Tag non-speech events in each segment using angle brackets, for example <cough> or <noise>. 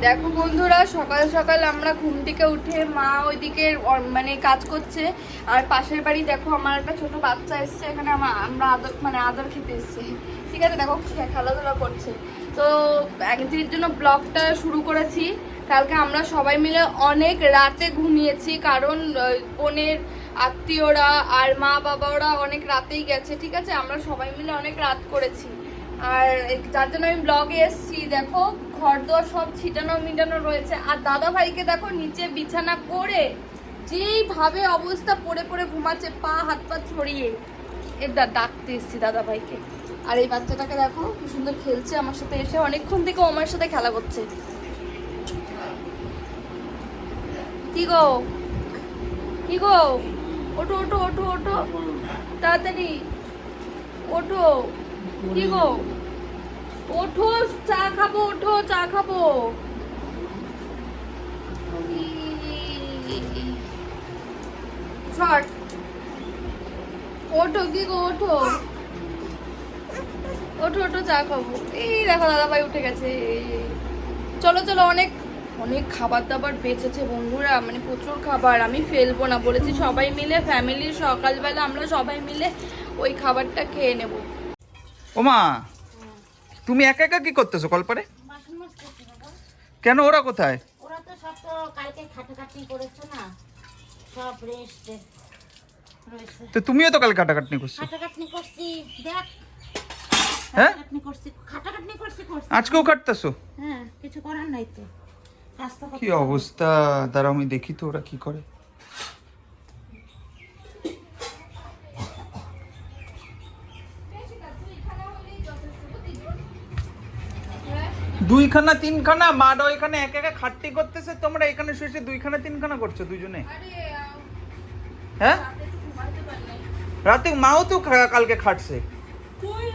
দেখো বন্ধুরা, সকাল সকাল আমরা ঘুম থেকে উঠে মা ওইদিকে মানে কাজ করছে। আর পাশের বাড়ি দেখো আমার একটা ছোট বাচ্চা এসছে, এখানে আমা- আমরা আদর মানে আদর খেতে এসছি। ঠিক আছে, দেখো খেলাধুলা করছে। তো একদিনের জন্য ব্লগটা শুরু করেছি। কালকে আমরা সবাই মিলে অনেক রাতে ঘুমিয়েছি, কারণ বোনের আত্মীয়রা আর মা বাবারা অনেক রাতেই গেছে, ঠিক আছে? আমরা সবাই মিলে অনেক রাত করেছি। আর যার জন্য আমি ব্লগে এসেছি, দেখো। ঘর দোর সব ছিটানো মিটানো রয়েছে। আর দাদা ভাইকে দেখো নিচে বিছানা করে যেইভাবে অবস্থা পড়ে পড়ে ঘুমাচ্ছে, পা, হাত পা ছড়িয়ে। দা- ডাকতে এসেছি দাদা ভাইকে আর এই বাচ্চাটাকে দেখো কি সুন্দর খেলছে আমার সাথে এসে। অনেকক্ষণ থেকে আমার সাথে খেলা করছে। কি গো? কি গো? ওঠো ওঠো ওঠো ওঠো। তাড়াতাড়ি। ওঠো। কি গো? ওঠো, চা খাব, ওঠো, চা খাব। শর্ট। ওঠো কি গো, ওঠো। ওঠো ওঠো, চা খাব। এই দেখো দাদা ভাই উঠে গেছে। চলো চলো, অনেক অনেক খাবার দাবার বেঁচেছে বন্ধুরা। মানে প্রচুর খাবার। আমি ফেলব না, বলেছি সবাই মিলে ফ্যামিলির সকালবেলা আমরা সবাই মিলে ওই খাবারটা খেয়ে নেব। ওমা তুমি একা একা কি করতেছো কলপারে? কেন ওরা কোথায়? ওরা তো সব তো কালকে খাটাখাটনি করেছ না। সব রেস্টে তো তুমিও তো কাল কাটাকাটনি করছ। খাটাখাটনি করছি দেখ। হ্যাঁ? করছি করছি করছি। আজকেও কাটতেছো হ্যাঁ কিছু করার নাই তো। কি অবস্থা? দাঁড়াও আমি দেখি তো ওরা কি করে। দুইখানা তিনখানা মাডো এখানে এক একা খাট্টি করতেছে তোমরা এখানে শুয়ে শুয়ে দুইখানা তিনখানা করছ দুজনে হ্যাঁ? রাতে মাও তো কালকে খাটছে। কই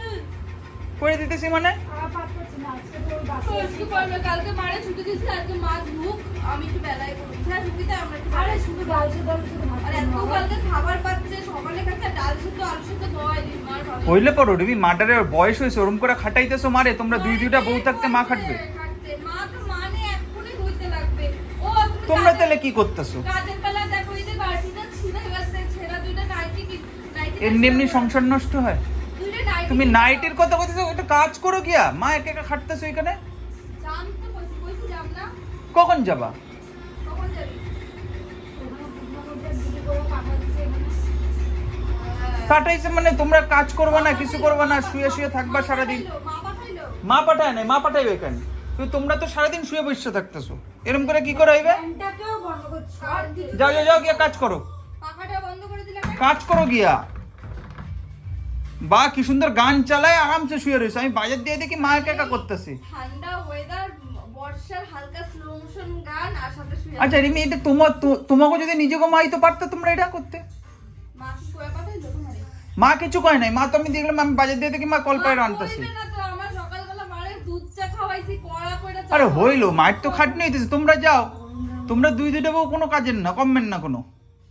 করে দিতেছি মানে? হ্যাঁ খাবার পাচ্ছে সকালে খাচ্ছে ডাল সেদ্ধ আলু মার ভালো হইলে পড়ো ডিবি মাটারের বয়স হয়েছে ওরম করে খাটাইতেছো মারে তোমরা দুই দুইটা বউ থাকতে মা খাটবে। মানে তোমরা তাহলে কি করতেছো? এমনি এমনি সংসার নষ্ট হয়। তুমি নাইটের কথা বলতেছো ওটা কাজ করো গিয়া। মা একা একা খাটতেছো এখানে? কখন যাবা? কাটাইছে মানে তোমরা কাজ করবা না কিছু করবা না শুয়ে শুয়ে থাকবা সারাদিন। মা পাঠায় নাই মা পাঠাইবে কেন? তোমরা তো সারাদিন শুয়ে বসে থাকতেছো। এরকম করে কি করে হইবে? যাও যাও যাও গিয়া কাজ করো। কাজ করো গিয়া। বা কি সুন্দর গান চালায় আরামসে শুয়ে রয়েছে আমি বাজার দিয়ে দেখি মা একা একা করতেছে। আচ্ছা রিমি এটা তোমার তোমাকে যদি নিজেকে মাই তো পারতো তোমরা এটা করতে। মা কিছু কয় নাই। মা তো আমি দেখলাম আমি বাজার দিয়ে দেখি মা কল পায় মা রান্তাছি কইবে না তো আমার সকালবেলা মারে দুধ চা খাওয়াইছি কড়া করে চা আরে হইল মায়ের তো খাটনি হইতেছে তোমরা যাও। তোমরা দুই দুইটা বউ কোনো কাজের না কমবেন না কোনো।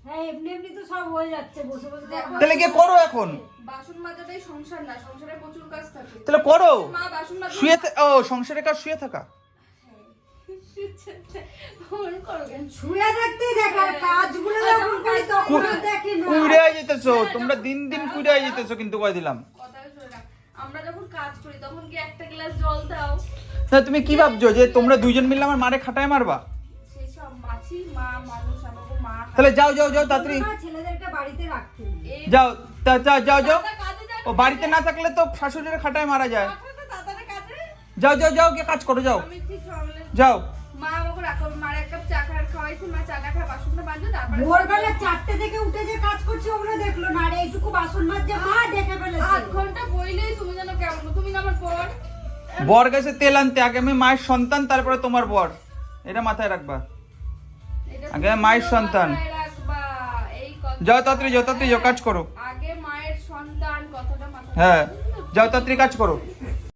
হ্যাঁ এমনি এমনি তো সব হয়ে যাচ্ছে বসে বসে দেখো, তাহলে গিয়ে করো এখন। বাসন মাজাটাই সংসার না সংসারে প্রচুর কাজ তাহলে করো। মা বাসন মাজা শুয়ে ও সংসারের কাজ শুয়ে থাকা। <laughs> শুয়ে দেখা কাজগুলো যখন করি তখন আর দেখি না কুইড়ে যেতেছো তোমরা দিন দিন কুইড়ে যেতেছো কিন্তু কয় দিলাম। আমরা যখন কাজ করি তখন কি একটা গ্লাস জল দাও? তা তুমি কি ভাবছ যে তোমরা দুইজন মিলে আমার মারে খাটায় মারবা? সেই সব মাছি মা মানুষ আমাকে মা তাহলে যাও যাও যাও তাড়াতাড়ি। যাও তা- যাও যাও। যাও ও বাড়িতে না থাকলে তো শাশুড়ির খাটায় মারা যায়। যাও যাও যাও গিয়ে কাজ করো যাও। যাও। খাওয়াইছি মা চা বাসনটা মাজো তারপরে ভোরবেলা চারটে থেকে উঠে যে কাজ করছি ওগুলো দেখল না। আর এইটুকু বাসন মাজছে মা দেখে ফেলেছে। আধ ঘণ্টা বইলেই তুমি যেন কেমন তুমি না আমার বর। বর গেছে তেল আনতে। আগে আমি মায়ের সন্তান তারপরে তোমার বর। এটা মাথায় রাখবা। আগে মায়ের সন্তান। যাও তাড়াতাড়ি যাও তাড়াতাড়ি যাও কাজ করো। আগে মায়ের সন্তান কথাটা মাথায় হ্যাঁ যাও তাড়াতাড়ি কাজ করো।